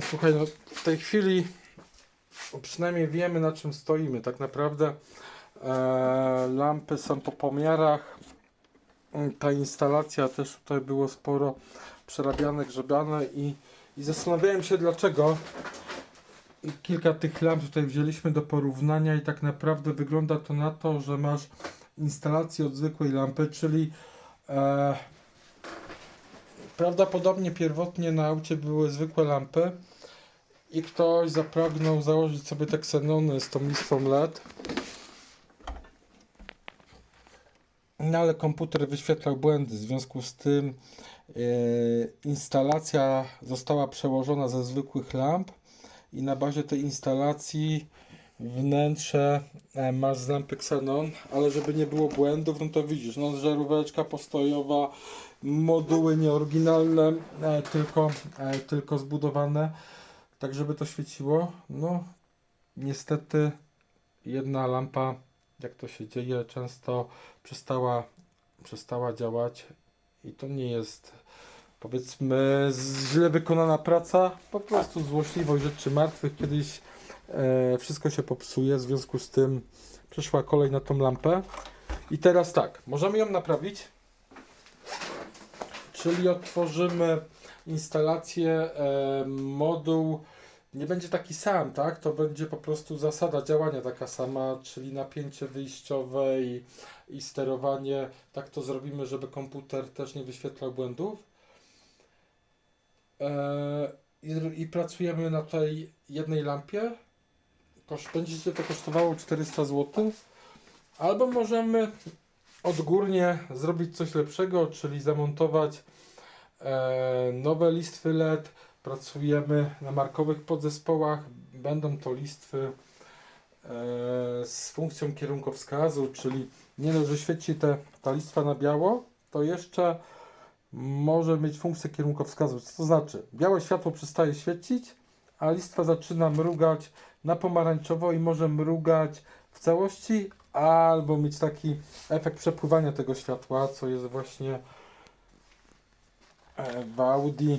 Słuchaj, no w tej chwili przynajmniej wiemy na czym stoimy. Tak naprawdę e, lampy są po pomiarach. Ta instalacja też tutaj było sporo przerabiane, grzebiane i, i zastanawiałem się dlaczego. Kilka tych lamp tutaj wzięliśmy do porównania i tak naprawdę wygląda to na to, że masz instalację od zwykłej lampy, czyli e, prawdopodobnie pierwotnie na aucie były zwykłe lampy i ktoś zapragnął założyć sobie te ksenony z tą listwą LED. No ale komputer wyświetlał błędy, w związku z tym e, instalacja została przełożona ze zwykłych lamp i na bazie tej instalacji wnętrze e, masz z lampy Xenon, ale żeby nie było błędów, no to widzisz, no żaróweczka postojowa, moduły nieoryginalne, e, tylko, e, tylko zbudowane, tak żeby to świeciło. No niestety jedna lampa, jak to się dzieje, często przestała, przestała działać i to nie jest powiedzmy źle wykonana praca, po prostu złośliwość rzeczy martwych, kiedyś wszystko się popsuje, w związku z tym przyszła kolej na tą lampę i teraz tak, możemy ją naprawić, czyli otworzymy instalację, e, moduł nie będzie taki sam, tak? To będzie po prostu zasada działania taka sama, czyli napięcie wyjściowe i, i sterowanie. Tak to zrobimy, żeby komputer też nie wyświetlał błędów. E, i, I pracujemy na tej jednej lampie. Kosz, będzie to kosztowało 400 zł. Albo możemy odgórnie zrobić coś lepszego, czyli zamontować e, nowe listwy LED. Pracujemy na markowych podzespołach. Będą to listwy e, z funkcją kierunkowskazu, czyli nie dość, że świeci te, ta listwa na biało, to jeszcze może mieć funkcję kierunkowskazu. Co to znaczy? Białe światło przestaje świecić, a listwa zaczyna mrugać na pomarańczowo i może mrugać w całości, albo mieć taki efekt przepływania tego światła, co jest właśnie e, w Audi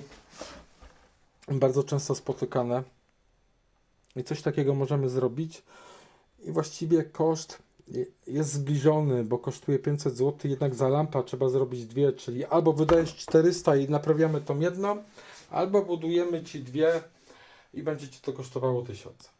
bardzo często spotykane. I coś takiego możemy zrobić. I właściwie koszt je- jest zbliżony, bo kosztuje 500 zł, jednak za lampa trzeba zrobić dwie, czyli albo wydajesz 400 i naprawiamy tą jedną, albo budujemy Ci dwie i będzie Ci to kosztowało 1000.